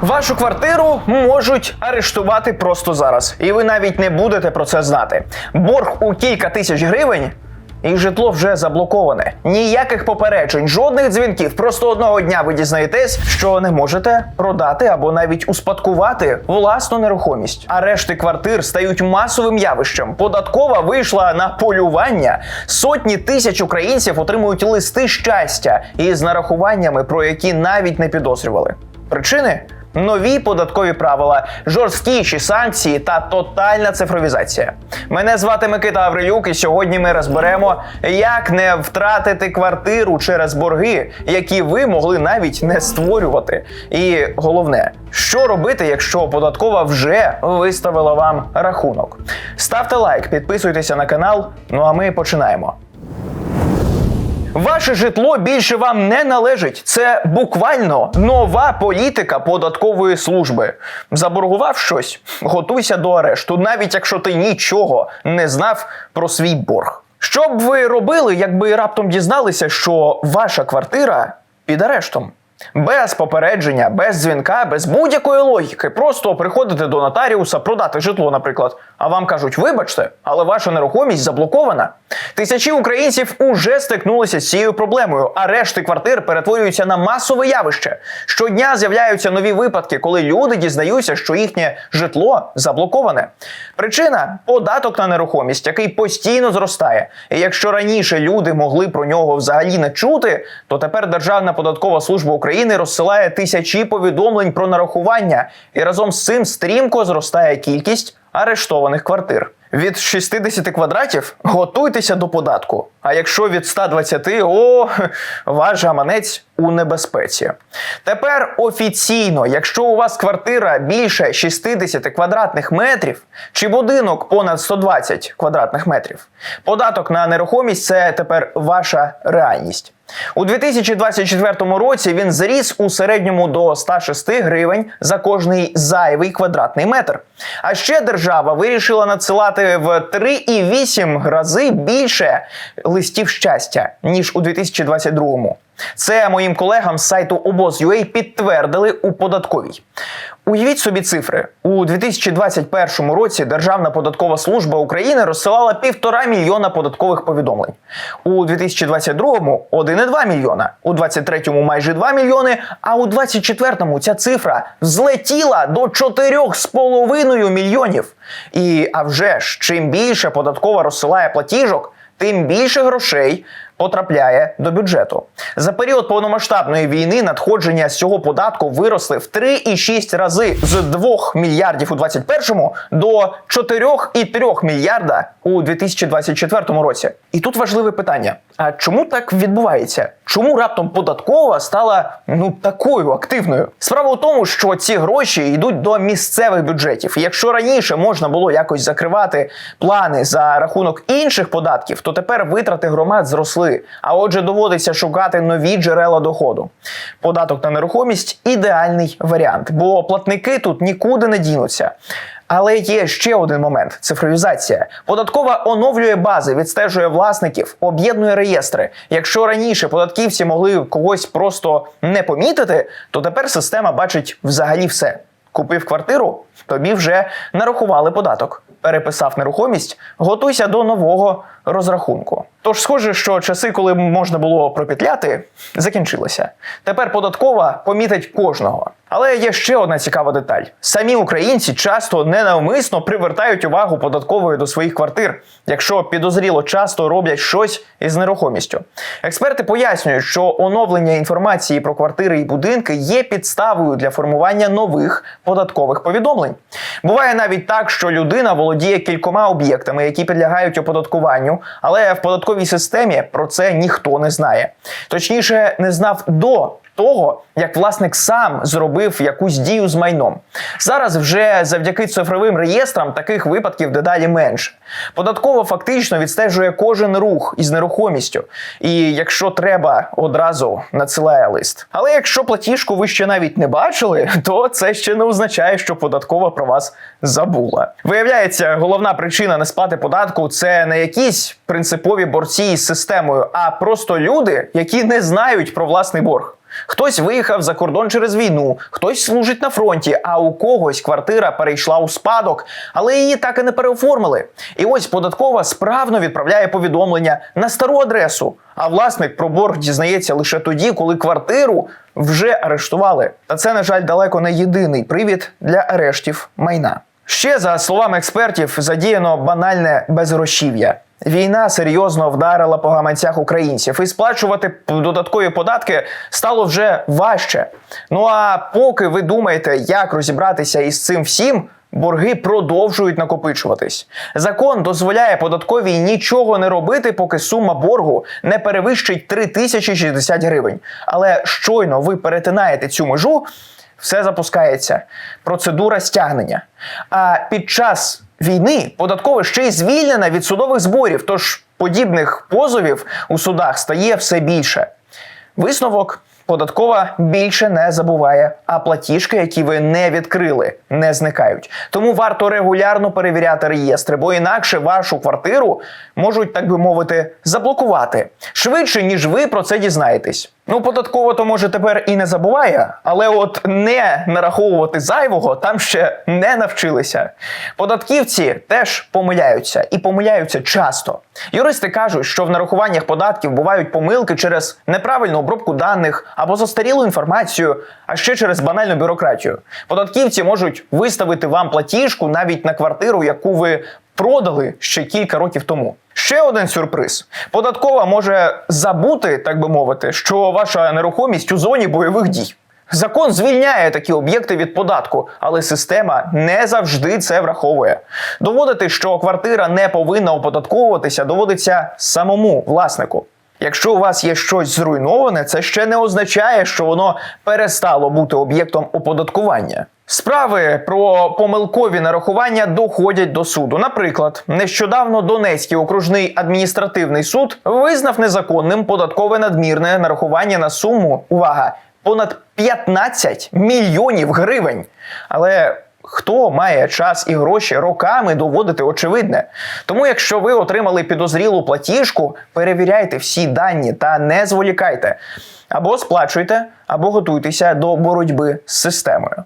Вашу квартиру можуть арештувати просто зараз, і ви навіть не будете про це знати. Борг у кілька тисяч гривень. І житло вже заблоковане. Ніяких попереджень, жодних дзвінків. Просто одного дня ви дізнаєтесь, що не можете продати або навіть успадкувати власну нерухомість. Арешти квартир стають масовим явищем. Податкова вийшла на полювання. Сотні тисяч українців отримують листи щастя із нарахуваннями, про які навіть не підозрювали. Причини нові податкові правила, жорсткіші санкції та тотальна цифровізація. Мене звати Микита Аврилюк, і сьогодні ми розберемо, як не втратити квартиру через борги, які ви могли навіть не створювати. І головне, що робити, якщо податкова вже виставила вам рахунок. Ставте лайк, підписуйтеся на канал. Ну а ми починаємо. Ваше житло більше вам не належить. Це буквально нова політика податкової служби. Заборгував щось, готуйся до арешту, навіть якщо ти нічого не знав про свій борг. Що б ви робили, якби раптом дізналися, що ваша квартира під арештом? Без попередження, без дзвінка, без будь-якої логіки. Просто приходите до нотаріуса продати житло, наприклад. А вам кажуть, вибачте, але ваша нерухомість заблокована. Тисячі українців уже стикнулися з цією проблемою. Арешти квартир перетворюються на масове явище. Щодня з'являються нові випадки, коли люди дізнаються, що їхнє житло заблоковане. Причина податок на нерухомість, який постійно зростає. І якщо раніше люди могли про нього взагалі не чути, то тепер Державна податкова служба України розсилає тисячі повідомлень про нарахування, і разом з цим стрімко зростає кількість арештованих квартир. Від 60 квадратів готуйтеся до податку. А якщо від 120, о, ваш гаманець у небезпеці. Тепер офіційно, якщо у вас квартира більше 60 квадратних метрів чи будинок понад 120 квадратних метрів, податок на нерухомість це тепер ваша реальність. У 2024 році він зріс у середньому до 106 гривень за кожний зайвий квадратний метр. А ще держава вирішила надсилати в 3,8 рази більше листів щастя ніж у 2022. Це моїм колегам з сайту обоз.ua підтвердили у податковій. Уявіть собі цифри у 2021 році Державна податкова служба України розсилала півтора мільйона податкових повідомлень. У 2022 – 1,2 мільйона, у 2023 – майже 2 мільйони. А у 2024 ця цифра злетіла до 4,5 мільйонів. І а вже ж чим більше податкова розсилає платіжок, тим більше грошей потрапляє до бюджету. За період повномасштабної війни надходження з цього податку виросли в 3,6 рази з 2 мільярдів у 2021 до 4,3 мільярда у 2024 році. І тут важливе питання: а чому так відбувається? Чому раптом податкова стала ну такою активною? Справа у тому, що ці гроші йдуть до місцевих бюджетів. Якщо раніше можна було якось закривати плани за рахунок інших податків, то тепер витрати громад зросли. А отже, доводиться шукати нові джерела доходу. Податок на нерухомість ідеальний варіант, бо платники тут нікуди не дінуться. Але є ще один момент: цифровізація. Податкова оновлює бази, відстежує власників, об'єднує реєстри. Якщо раніше податківці могли когось просто не помітити, то тепер система бачить взагалі все. Купив квартиру, тобі вже нарахували податок. Переписав нерухомість, готуйся до нового розрахунку. Тож, схоже, що часи, коли можна було пропетляти, закінчилися. Тепер податкова помітить кожного. Але є ще одна цікава деталь: самі українці часто ненавмисно привертають увагу податкової до своїх квартир, якщо підозріло часто роблять щось із нерухомістю. Експерти пояснюють, що оновлення інформації про квартири і будинки є підставою для формування нових податкових повідомлень. Буває навіть так, що людина володіє кількома об'єктами, які підлягають оподаткуванню, але в податковій системі про це ніхто не знає. Точніше, не знав до того, як власник сам зробив якусь дію з майном. Зараз вже завдяки цифровим реєстрам таких випадків дедалі менше. Податково фактично відстежує кожен рух із нерухомістю, і якщо треба, одразу надсилає лист. Але якщо платіжку ви ще навіть не бачили, то це ще не означає, що податкова про вас забула. Виявляється, головна причина несплати податку це не якісь принципові борці із системою, а просто люди, які не знають про власний борг. Хтось виїхав за кордон через війну, хтось служить на фронті, а у когось квартира перейшла у спадок, але її так і не переоформили. І ось податкова справно відправляє повідомлення на стару адресу. А власник про борг дізнається лише тоді, коли квартиру вже арештували. Та це, на жаль, далеко не єдиний привід для арештів майна. Ще за словами експертів, задіяно банальне безгрошів'я. Війна серйозно вдарила по гаманцях українців, і сплачувати додаткові податки стало вже важче. Ну а поки ви думаєте, як розібратися із цим всім, борги продовжують накопичуватись. Закон дозволяє податковій нічого не робити, поки сума боргу не перевищить 3060 гривень. Але щойно ви перетинаєте цю межу, все запускається. Процедура стягнення. А під час війни податкове ще й звільнена від судових зборів, тож подібних позовів у судах стає все більше. Висновок. Податкова більше не забуває, а платіжки, які ви не відкрили, не зникають. Тому варто регулярно перевіряти реєстри, бо інакше вашу квартиру можуть, так би мовити, заблокувати швидше, ніж ви про це дізнаєтесь. Ну, податково то може тепер і не забуває, але от не нараховувати зайвого там ще не навчилися. Податківці теж помиляються і помиляються часто. Юристи кажуть, що в нарахуваннях податків бувають помилки через неправильну обробку даних або застарілу інформацію, а ще через банальну бюрократію. Податківці можуть виставити вам платіжку навіть на квартиру, яку ви продали ще кілька років тому. Ще один сюрприз: податкова може забути, так би мовити, що ваша нерухомість у зоні бойових дій. Закон звільняє такі об'єкти від податку, але система не завжди це враховує. Доводити, що квартира не повинна оподатковуватися, доводиться самому власнику. Якщо у вас є щось зруйноване, це ще не означає, що воно перестало бути об'єктом оподаткування. Справи про помилкові нарахування доходять до суду. Наприклад, нещодавно Донецький окружний адміністративний суд визнав незаконним податкове надмірне нарахування на суму увага понад 15 мільйонів гривень. Але Хто має час і гроші роками доводити очевидне? Тому, якщо ви отримали підозрілу платіжку, перевіряйте всі дані та не зволікайте. Або сплачуйте, або готуйтеся до боротьби з системою.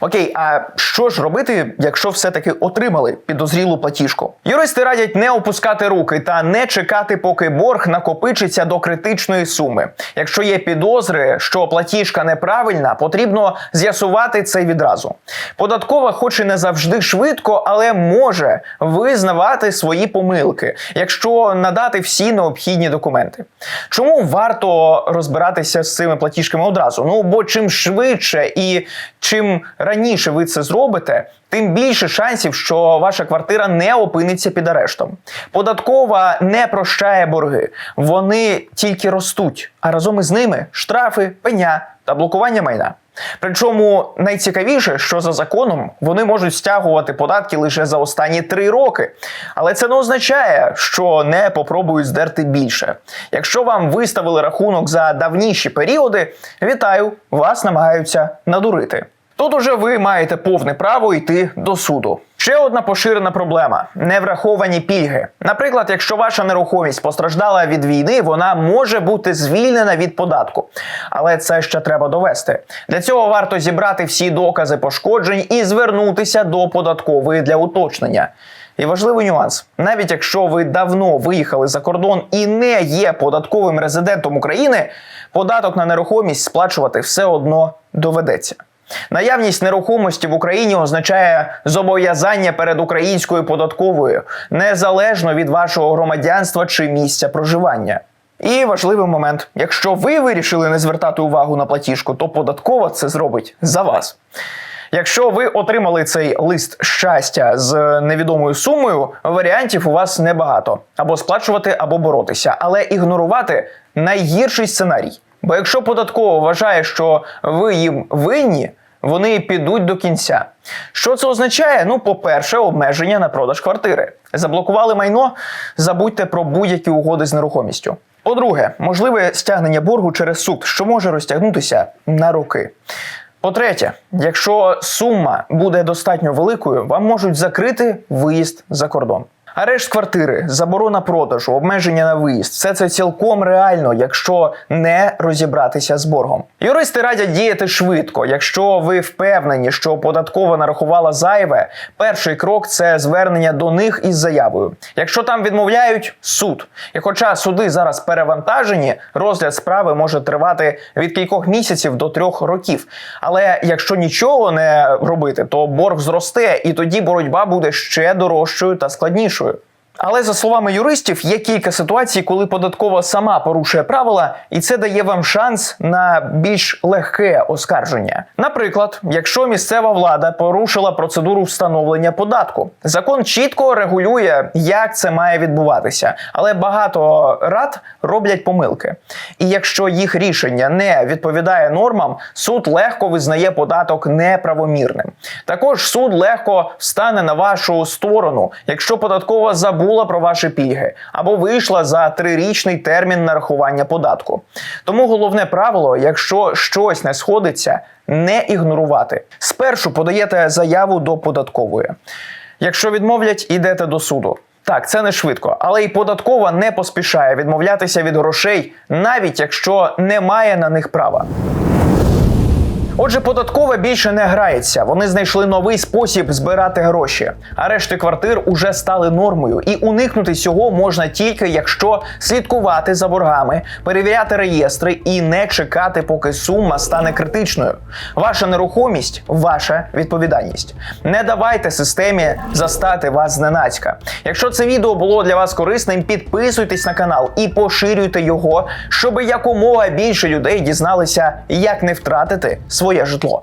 Окей, а що ж робити, якщо все-таки отримали підозрілу платіжку? Юристи радять не опускати руки та не чекати, поки борг накопичиться до критичної суми. Якщо є підозри, що платіжка неправильна, потрібно з'ясувати це відразу. Податкова, хоч і не завжди швидко, але може визнавати свої помилки, якщо надати всі необхідні документи. Чому варто розбиратися з цими платіжками одразу? Ну бо чим швидше і чим раніше ви це зробите, тим більше шансів, що ваша квартира не опиниться під арештом. Податкова не прощає борги, вони тільки ростуть, а разом із ними штрафи, пеня та блокування майна. Причому найцікавіше, що за законом вони можуть стягувати податки лише за останні три роки. Але це не означає, що не попробують здерти більше. Якщо вам виставили рахунок за давніші періоди, вітаю, вас намагаються надурити. Тут уже ви маєте повне право йти до суду. Ще одна поширена проблема невраховані пільги. Наприклад, якщо ваша нерухомість постраждала від війни, вона може бути звільнена від податку. Але це ще треба довести. Для цього варто зібрати всі докази пошкоджень і звернутися до податкової для уточнення. І важливий нюанс: навіть якщо ви давно виїхали за кордон і не є податковим резидентом України, податок на нерухомість сплачувати все одно доведеться. Наявність нерухомості в Україні означає зобов'язання перед українською податковою незалежно від вашого громадянства чи місця проживання. І важливий момент: якщо ви вирішили не звертати увагу на платіжку, то податкова це зробить за вас. Якщо ви отримали цей лист щастя з невідомою сумою, варіантів у вас небагато: або сплачувати, або боротися, але ігнорувати найгірший сценарій. Бо якщо податково вважає, що ви їм винні, вони підуть до кінця. Що це означає? Ну, по-перше, обмеження на продаж квартири. Заблокували майно, забудьте про будь-які угоди з нерухомістю. По-друге, можливе стягнення боргу через суд, що може розтягнутися на роки. По-третє, якщо сума буде достатньо великою, вам можуть закрити виїзд за кордон. Арешт квартири, заборона продажу, обмеження на виїзд все це цілком реально, якщо не розібратися з боргом. Юристи радять діяти швидко. Якщо ви впевнені, що податкова нарахувала зайве, перший крок це звернення до них із заявою. Якщо там відмовляють суд. І хоча суди зараз перевантажені, розгляд справи може тривати від кількох місяців до трьох років. Але якщо нічого не робити, то борг зросте, і тоді боротьба буде ще дорожчою та складнішою. Але за словами юристів, є кілька ситуацій, коли податкова сама порушує правила, і це дає вам шанс на більш легке оскарження. Наприклад, якщо місцева влада порушила процедуру встановлення податку, закон чітко регулює, як це має відбуватися, але багато рад роблять помилки. І якщо їх рішення не відповідає нормам, суд легко визнає податок неправомірним. Також суд легко встане на вашу сторону, якщо податкова забула про ваші пільги або вийшла за трирічний термін нарахування податку. Тому головне правило, якщо щось не сходиться, не ігнорувати. Спершу подаєте заяву до податкової. Якщо відмовлять, ідете до суду. Так, це не швидко, але і податкова не поспішає відмовлятися від грошей, навіть якщо не має на них права. Отже, податкова більше не грається. Вони знайшли новий спосіб збирати гроші. Арешти квартир уже стали нормою, і уникнути цього можна тільки якщо слідкувати за боргами, перевіряти реєстри і не чекати, поки сума стане критичною. Ваша нерухомість ваша відповідальність. Не давайте системі застати вас зненацька. Якщо це відео було для вас корисним, підписуйтесь на канал і поширюйте його, щоб якомога більше людей дізналися, як не втратити своє житло.